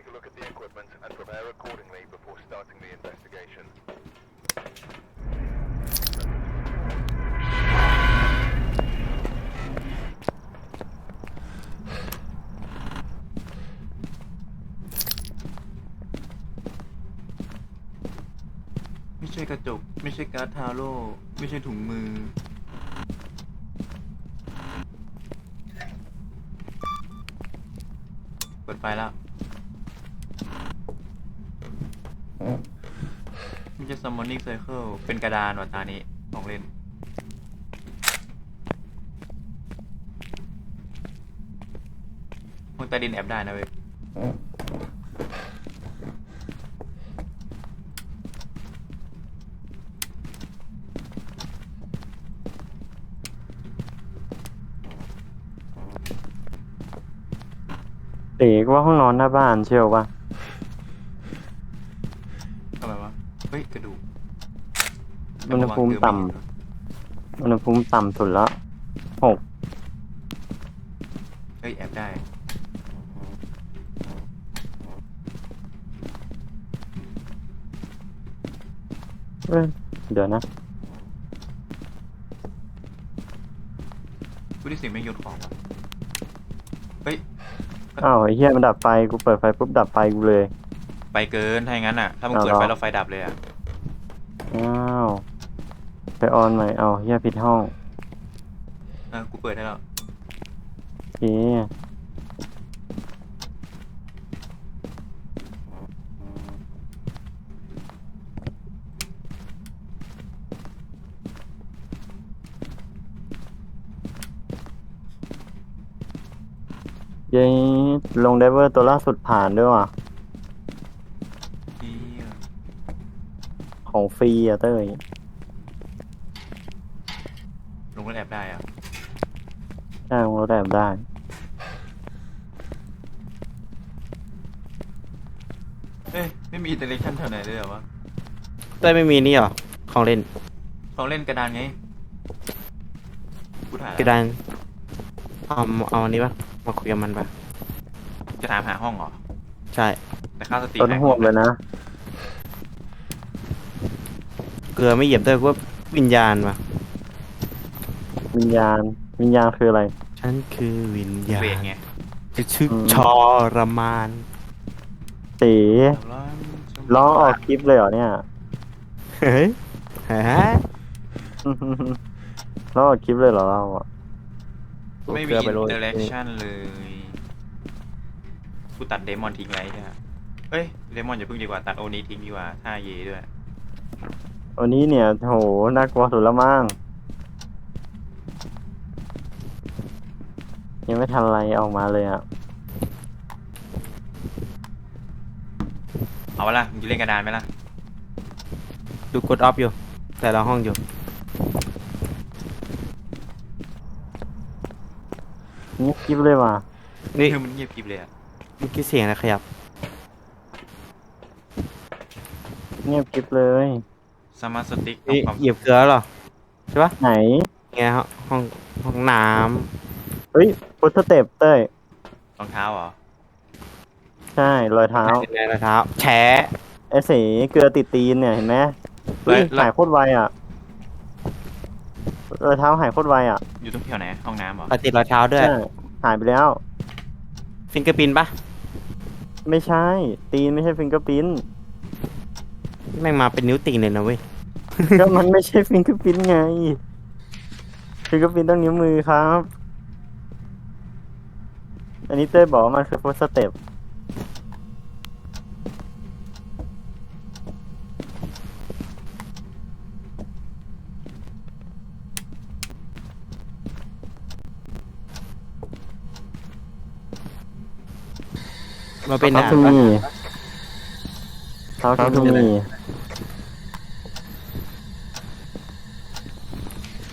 Take a look at the equipment and prepare accordingly before starting the investigation. ไม่ใช่กระจก ไม่ใช่การ์ดทาโร่ ไม่ใช่ถุงมือ เปิดไฟแล้ว ไม่ใช่ summoning circle เป็นกระดานว่ะตานี้ ของเล่น มึงใต้ดินแอบได้นะเว้ยเด็กว่าห้องนอนหน้าบ้านเชียววะ เฮ้ยกระดูกอุณหภูมิต่ำอุณหภูมิต่ำสุดละหกเฮ้ยแอบได้เอ้ยเดี๋ยวนะผู้ที่เสียงไม่งโยนของวะเฮ้ย อ้าวไอ้เหี้ยมันดับไฟ กูเปิดไฟปุ๊บดับไฟกูเลย ไปเกินถ้าอย่างนั้นอะ ถ้ามึงเอาเปิดเหรอไฟแล้วไฟดับเลยอะ อ้าวไปออนใหม่เอาเหี้ยผิดห้องเออกูเปิดให้แล้ว โอเคเย้ลงไดเวอร์ตัวล่าสุดผ่านด้วยว่ะ เหี้ย ของฟรีอะเต้ยลงแล้วแอบได้อะใช่ลงรถแอบได้ เอ้ยไม่มีอินเตอร์เนชั่นแถวไหนเลยเหรอวะเต้ยไม่มีนี่หรอ ของเล่นเขาเล่นกระดานไงกูถ่ายกระดานเอาเอาอันนี้ปะมาคุยกับมันปะจะถามหาห้องเหรอ ใช่แต่ค่าสติต้นหายห่วงเลยนะ เกลือไม่เหยียบเต้ยก็วิญญาณปะวิญญาณ วิญญาณคืออะไร ฉันคือวิญญาเวทณไงจะชื่ออืม ชอรมานสีร้องออกคลิปเลยเหรอเนี่ย เฮ้ยฮะร้องออกคลิปเลยเหรอเราอะไม่มีเกลืออิไปโรยนเตอร์เนชั่นเลยกูตัดเดมอนทิ้งไรใช่ไหมเฮ้ยเดมอนอย่าเพิ่งดีกว่าตัดโอนี้ทิ้งดีกว่าท่าเยด้วย วันนี้เนี่ยโหน่ากลัวสุดละมั้งยังไม่ทันอะไรออกมาเลยอะ เอาวะล่ะมึงจะเล่นกระดานไหมล่ะ ดูกดออฟอยู่ แต่ละห้องอยู่เงียบคลิปเลยว่ะนี่คือมันเงียบกริบเลยอะเมื่อกี้เสียงอะไรขยับ เงียบคลิปเลย สมาร์ทสติ๊กนี่ทำความเหยียบเกลือเหรอใช่ปะไหนไงฮะห้องห้องน้เฮ้ยพุทธเต็ปเต้ยรองเท้าเหรอใช่รอยเท้าำเป็นไงรองเท้าแฉะไอ้สีเกลือติดตีนเนี่ยเห็นไหมเฮ้ยแล้วหายโคตรไวอะรอยเท้าหายโคตรไวอะอยู่ตรงแถวไหนห้องน้ำเหรอปติดรอยเท้าด้วย ใช่หายไปแล้ว ฟิงเกอร์ปินปะไม่ใช่ ตีนไม่ใช่ฟิงเกอร์พินแม่งมาเป็นนิ้วตีนเลยนะเว้ย ก็มันไม่ใช่ฟิงเกอร์พินไงฟิงเกอร์พินต้องนิ้วมือครับ อันนี้เต้ยบอกว่ามันคือ first step มาเป็นเท้าอาหารทูปะมีเท้าทูมี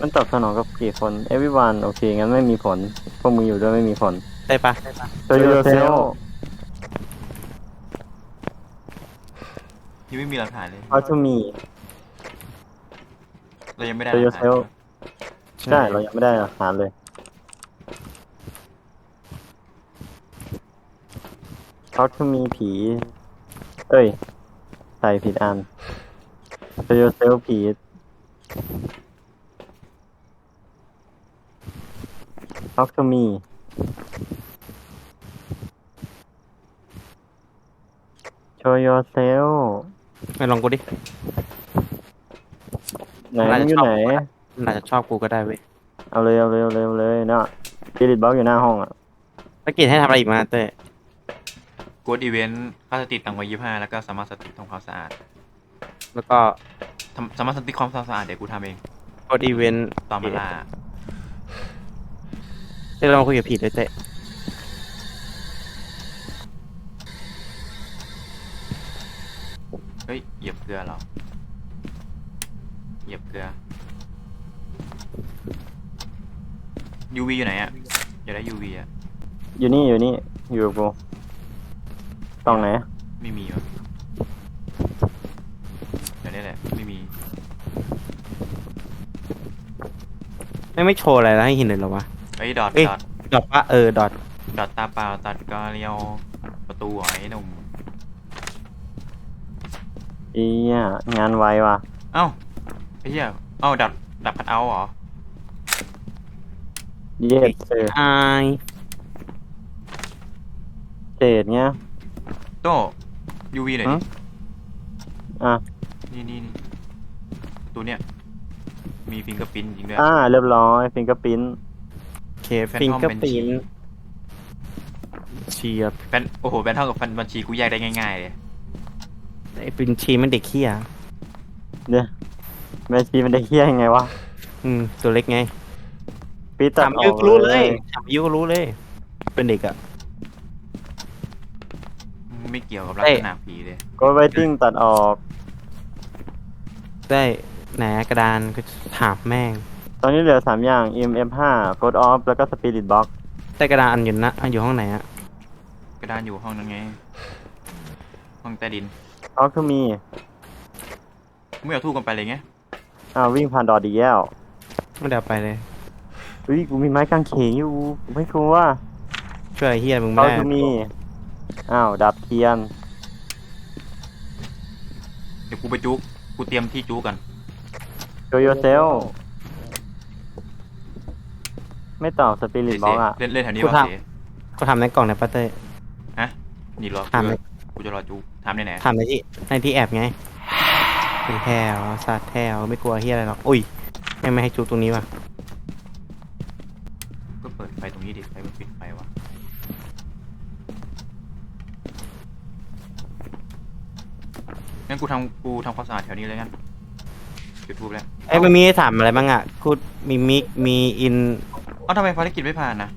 มันตอบสนองกับกี่คน everyone โอเคงั้นไม่มีผล พวกมึงอยู่ด้วยไม่มีผลได้ปะโ o โยเซลยังไม่มีหลักฐานเลยเท้าทูมีเรายังไม่ได้โ o โยหลักเซฐานลใช่เรายังไม่ได้หลักฐานเลยเเขาจะมีผี เอ้ย ใส่ผิดอันเซลเซลผี เขาจะมี show yourself ไม่ลองกูดิ ไหนน่ามันจะอยู่ชอบ ไหน มันอาจจะชอบกูก็ได้เว้ยเอาเลยเอาเลยเอาเลยเอาเลยเนาะ spirit box อยู่หน้าห้องอะภารกิจให้ทำอะไรอีกมาเต้ยกดอีเวนต์ค่าสติต่ำกว่ายี่ห้าแล้วก็สามารถสติทำความสะอาดแล้วก็ทำสามารถสติความสะอาดเดี๋ยวกูทำเองกดอีเวนต์ตอนมาล่า เต้ยลองคุยกับผีด้วยเต้ยเฮ้ย เหยียบเกลือเหรอ เหยียบเกลือ UV อยู่ไหนอะอยากได้ UV อะอยู่นี่อยู่นี่อยู่กับกูตรงไหนไม่มีวะเดี๋ยวนี้แหละ ไม่มี ไม่ไม่โชว์อะไรแล้วให้เห็นเลยเหรอวะ เฮ้ยดอทเอ้ย ดอทดอทปะเออดอทดอทตาเปล่าตัดก็เลี้ยวประตูหอยหนุ่มอีอะงานไวว่ะเอ้าไอ้เหี้ยเอ้าดับดับพัดเอาท์เหรอเย็ดเศษอายเศษเนี้ย โต UV หน่อยดิฮะ อะ นี่นี่นี่ตัวเนี้ยมีฟิงเกอร์ปิ้นจริงด้วยอ่า เรียบร้อยฟิงเกอร์พิน เค Phantom ฟิงเกอร์ปิน Banshee เชียบแฟนโอ้โหแฟนเท่ากับแฟนบัญชีกูแยกได้ง่ายๆเลยไอ้ปินชีมันเด็กเขี้ยเนี่ยแมชชีมันได้เฮี้ยยังไงวะอืม ตัวเล็กไงปีตัดถามอยูอกก็รู้เลยถามยูก็รู้เลย เป็นเด็กอะไม่เกี่ยวกับลักเอ้ยษณะผีเลยก็ไวติ้งตัดออก ได้ไหนกระดานก็ถามแม่ง ตอนนี้เหลือสามอย่าง EMF 5 Code Off แล้วก็ Spirit Box ได้กระดานอันอยู่นะอันอยู่ห้องไหนอะกระดานอยู่ห้องนั้นไง ห้องใต้ดินเขาคือมีไม่เอาทู่กันไปเลยไงอ้าววิ่งผ่านดอดดีแล้วไม่ได้เอาไปเลยเฮ้ยกูมีไม้กางเขนอยู่กูไม่กลัว ช่วยไอ้เฮียมึงไม่เขาได้คือมี อ้าว ดับเทียน เดี๋ยวกูไปจุกกูเตรียมที่จุกกัน Show yourself ไม่ตอบ Spirit เสี Box อะ เล่นเล่นแถวนี้กูป่ะถามเสีก็ทำในกล่องในปัตเต้ย ฮะนี่รอถามกูในกูจะรอจุกถามไหนไหนทำในที่ในที่แอบไงเป็นแถวสาดแถวไม่กลัวเฮียอะไรหรอกอุ้ยไม่ไม่ให้จูตรงนี้ว่ะก็เปิดไฟตรงนี้ดิไฟมันปิดไฟวะงั้นกูทำกูทำความสะอาดแถวนี้เลยกันจุดทูบแล้ว เอ้ยมันมีให้ถามอะไรบ้างอะกูมีมิกมีอิน เอ้าทำไมภารกิจไม่ผ่านนะ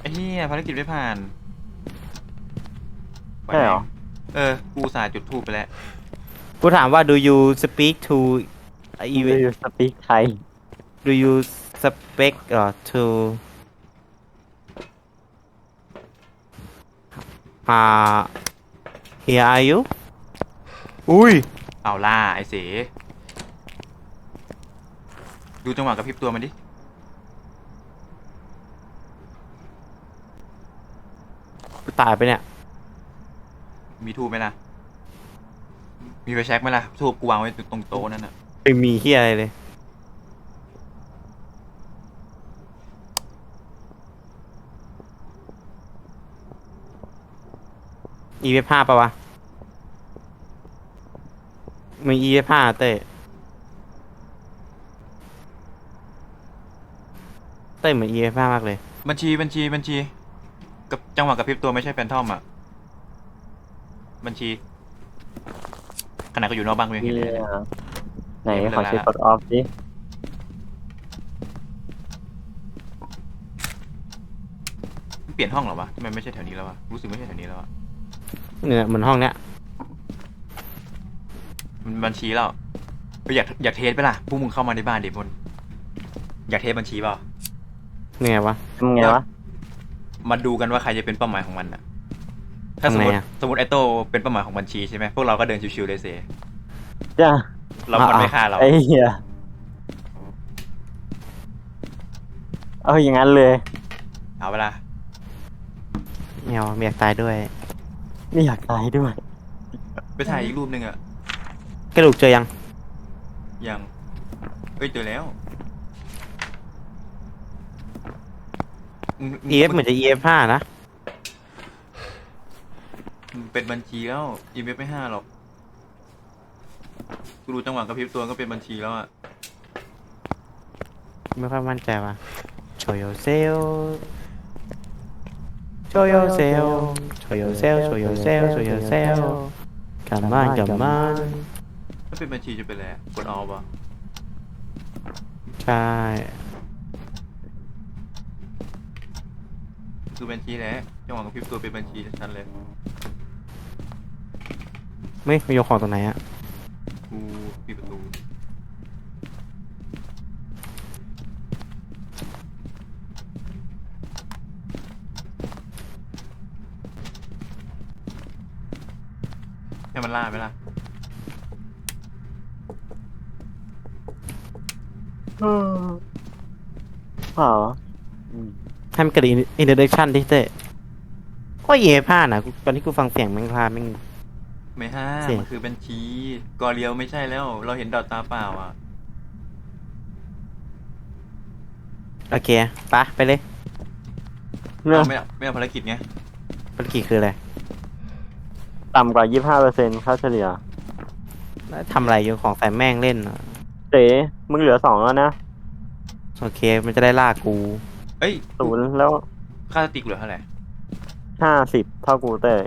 ไอ้เหี้ยภารกิจไม่ผ่านใช่เหรอ เออ กูอุตสาห์จุดทูบไปแล้ว กูถามว่า do you speak to อีเว even ลสปีกไทย do you speak เอ่อ to อ่า here are you อุ้ย เอาล่าไอ้เส ดูจังหวะกระพริบตัวมันดิ กูตายไปเนี่ย มีทูบไหมล่ะ มีไฟแช็กไหมล่ะ ทูบกูวางไว้ตรงโต๊ะนั่นน่ะ ไม่มีเฮียอะไรเลย อีเวฟ้าปะวะ มีอีเวฟ้าเต้ยเต้ยเหมือนอีเวฟ้ามากเลย บัญชีบัญชีบัญชี กับจังหวะกระพริบตัวไม่ใช่แฟนทอมอะ บัญชีขนาดก็อยู่นอกบ้านกูยังเห็นเลย เนี่ยเนี่ยไหนเดี๋ยวขอเวลาเช็ค Code Off ดิมันเปลี่ยนห้องเหรอวะทำไมไม่ใช่แถวนี้แล้ววะ รู้สึกไม่ใช่แถวนี้แล้วอะเนี่ยเหมือนห้องเนี้ยมันบัญชีแล้วเอออยากอยากเทสไปล่ะพวกมึงเข้ามาในบ้านดิบนอยากเทสบัญชีเปล่า นี่ไงวะ ทำไงวะ มาดูกันว่าใครจะเป็นเป้าหมายของมันอะถ้าสมมติทำไงอะ สมมติไอโต้เป็นเป้าหมายของบัญชีใช่ไหมพวกเราก็เดินชิวๆเลยเสจ้าเรามันไม่ฆ่าเรา ไอ้เหี้ยเอาอย่างนั้นเลย เอาเวลาไม่เอาไม่อยากตายด้วย ไม่อยากตายด้วย ไปถ่ายอีกรูปหนึ่งอะกระดูกเจอยังยังเอ้ยเจอแล้วมึงมึง EF เหมือนจะ EF ห้านะมึงเป็นบัญชีแล้ว EF ไม่ห้าหรอกกูดูจังหวะกระพริบตัวก็เป็นบัญชีแล้วอะไม่ค่อยมั่นใจว่ะ show yourself show yourself show yourself show yourself show yourself come on come on ถ้าเป็นบัญชีจะเป็นอะไรอะกดออฟอะใช่ คือบัญชีแหละจังหวะกระพริบตัวเป็นบัญชีชัดๆเลย ไม่ไปโยนของตรงไหนอะกูปิดประตูให้มันล่าไหมล่ะอืมเปล่าอืม ให้มันกระดิ่ง introduction ดิเต้ก็ EF ห้านะกูตอนที่กูฟังเสียงแม่งพลาดแม่งไม่ห้าเสียง มันคือบัญชีกอเรียวไม่ใช่แล้ว เราเห็นดอทตาเปล่าอะ โอเคปะไปเลยเรื่องเอาไม่เอาไม่เอาภารกิจไง ภารกิจคืออะไรต่ำกว่ายี่ห้าเปอร์เซ็นต์ค่าเฉลี่ย แล้วทำอะไรโยนของใส่แม่งเล่นเหรอเต๋มึงเหลือสองแล้วนะ โอเค มันจะได้ล่ากู เอ้ยศูนย์แล้วค่าสติกเหลือเท่าไหร่ห้าสิบเท่ากูเต้ย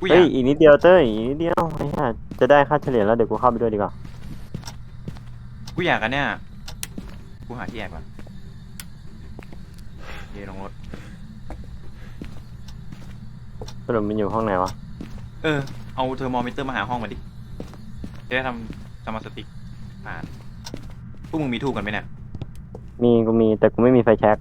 กูอเฮ้ยายกอีกนิดเดียวเต้ยอีกนิดเดียวไอ้ห่าจะได้ค่าเฉลี่ยแล้วเดี๋ยวกูเข้าไปด้วยดีกว่ากูอยากกันเนี่ย กูหาที่แอบก่อนเดี๋ยวลงรถ สรุปมันอยู่ห้องไหนวะเออ เอาเทอร์โมมิเตอร์มาหาห้องมาดิ จะได้ทำสมาร์ทสติกผ่าน พวกมึงมีทูบกันไหมเนี่ย มีกูมีแต่กูไม่มีไฟแช็ก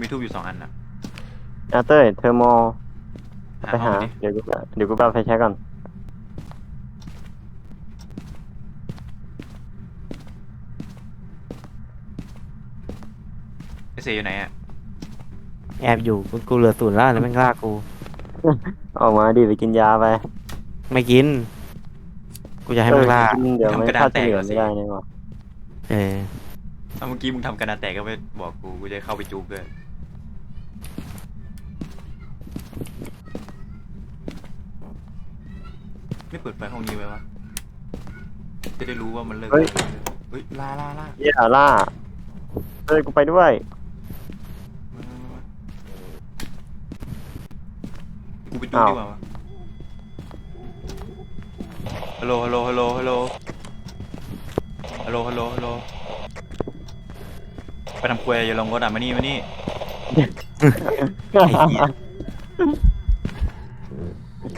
มีทูบอยู่สองอันนะอะเต้ยเทอร์โมหาไปห้องหามาดิเดี๋ยวกูเดี๋ยวกูไปเอาไฟแช็กก่อน ไอเซอยู่ไหนอะแอบอยู่กูกูเหลือศูนย์แล้วแล้วแม่งล่ากู ออกมาดิไปกินยาไปไม่กิน กูจะให้มันล่าเออกินเดี๋ยวไม่ทำกระดาษค่าเฉลี่ยแตกเหรอสิไม่ได้เนี่ยวะ เออเอาเมื่อกี้มึงทำกระดาษแตกก็ไปบอกกู กูจะเข้าไปจูบด้วยไม่เปิดไฟห้องนี้ไว้วะ จะได้รู้ว่ามันเลิกเฮ้ย เฮ้ยล่าล่าล่าเหี้ยล่าเต้ยกูไปด้วย มามามากูไปจูบอ้าว ดีกว่าวะฮัลโหลฮัลโหลฮัลโหลฮัลโหล ฮัลโหลฮัลโหลฮัลโหลไปทำควยอย่าลงรถอะมานี่มานี่ไอ้เหี้ย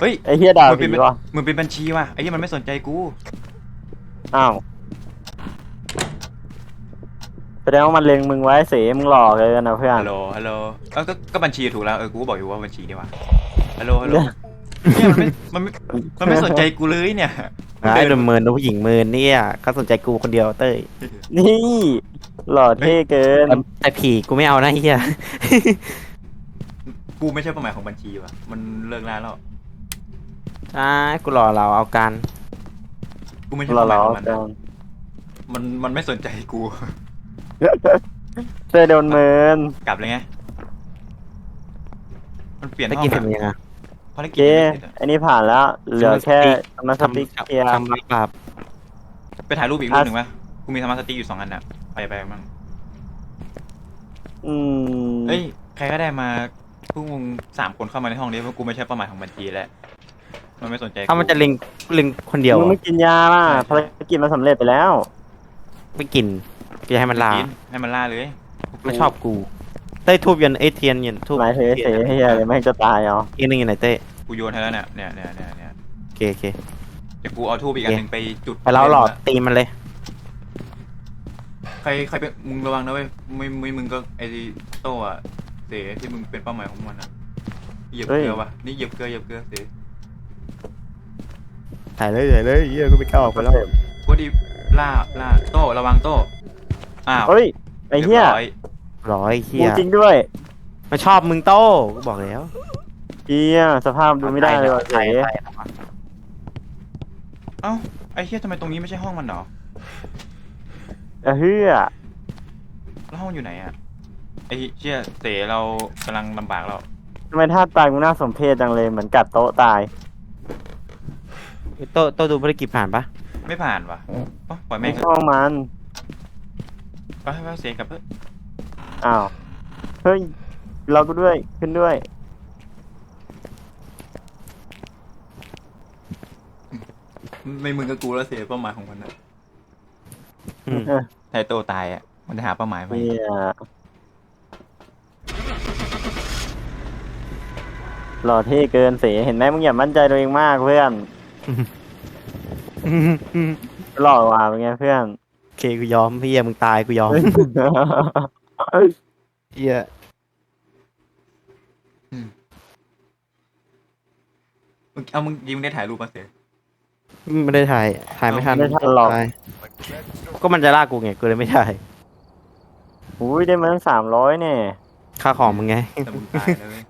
เฮ้ยไอ้เฮียด่ามึงผีเป็นวะมึงเป็นบัญชีว่ะไอ้ยี่มันไม่สนใจกูอ้าวแสดงว่ามันเล็งมึงไว้เสมึงหลอกเลยนะเพื่อนฮัลโหลฮัลโหลเออก็ก็บัญชีถูกแล้วเออกูก็บอกอยู่ว่าบัญชีนี่ว่ะฮัลโหลฮัลโหล เนี่ยมันไม่มันไม่มันไม่สนใจกูเลยเนี่ยไอ้ดมเมินดูผู้หญิงเมินเนี่ยเขาสนใจกูคนเดียวเต้ยนี่ หล่อเท่เกิน แต่แต่ผีกูไม่เอานะเฮียกูไม่ใช่เป้าหมายของบัญชีว่ะ มันเลิกล่าแล้วอ่ากูรอเราเอากันกูไม่ใช่หล่อเป้าหหมาล่ยอของมันเกินมันมันไม่สนใจกูเต้ยโดนเมินกลับเลยไงมันเปลี่ยนตะห้อกี้งทำยังไงอะ ภารกิจเจ๊ยังไม่เสร็จอะอันนี้ผ่านแล้ว เหลือแค่สมาร์ทสติ๊กทำเคลียร์ทำรับแบบไปถ่ายรูปอีกรูปหนึ่งไหมกูมีสมาร์ทสติ๊กอยู่สองอันอะไปไปมั่งอืมเอ้ย ใครก็ได้มาพวกมึงสามคนเข้ามาในห้องนี้เพราะกูไม่ใช่เป้าหมายของบัญชีแล้ว มันไม่สนใจกูถ้ามันจะเล็งเล็งคนเดียวมึงอะไม่กินยาล่ะภารกิจมันสำเร็จไปแล้ว ไม่กินกูจะให้มันลากินให้มันล่าเลยไม่ชอบกูเต้ยทูบยันเอยเทียนยันทูบหมายถึงไอ้เสเฮียเลยไม่ให้จะตายเอาอีกหนึงอยู่ไหนเต้ย กูโยนให้แล้วเนี่ยเนี่ยเนี่ยเนี่ยเนี่ยโอเคโอเคเดี๋ยวกูเอาทูบอีกอันหนึ่งไปจุดไปแล้วหลอดตีมันเลย ใครใครเป็นมึงระวังนะเว้ยไม่ไม่มึงก็ไอ้โต้อะเสที่มึงเป็นเป้าหมายของมันอะเหยียบเกลือวะนี่เหยียบเกลือเหยียบเกลือเสถ่ายเลยถ่ายเลยเฮียกูไม่กล้าออกไปแล้วกูดีล่าล่าโต้ระวังโต้อ้าวเฮ้ยไอ้เฮียรีบร้อร้อยเฮีกูยจริงด้วยมันชอบมึงโต้กูบอกแล้ว เฮียสภาพดูไม่ได้เลยว่ะเสไทยไทยเอ้าไอ้เฮียทำไมตรงนี้ไม่ใช่ห้องมันเหรอเอ้ยเฮียแล้วห้องอยู่ไหนอะไอ้เชี่ยเต๋เรากำลังลำบากแล้วทำไมท่าตายมึงน่าสมเพชจังเลยเหมือนกัดโต๊ะตาย โต้โต้ดูภารกิจผ่านปะไม่ผ่านว่ะเอ้าปล่อยแม่ไม่งเถช่ออะงมันไปไปเสียกลับเถอะอ้าวเฮ้ยเราก็ด้วยขึ้นด้วย ไม่มึงกับกูแล้วเสียเป้าหมายของมันนะอืมไทโตตายอะมันจะหาเป้าหมายไหมเฮียหล่อเท่เกินเสเห็นไหมมึงอย่ามั่นใจตัวเองมากเพื่อน หล่อว่ะเป็นไงเพื่อน โอเคกูยอมพี่มึงตายกูยอมเฮียมึงเอามึงยิงมึงได้ถ่ายรูปมาเสีย ไม่ได้ถ่าย ถ่ายไม่ทันไม่ทันหรอก ถ่ายก็มันจะลากกูไง กูเลยไม่ถ่ายอุ้ยได้มาตั้งสามร้อยเนี่ย ค่าของมึงไง แต่มึงตายแล้วเว้ย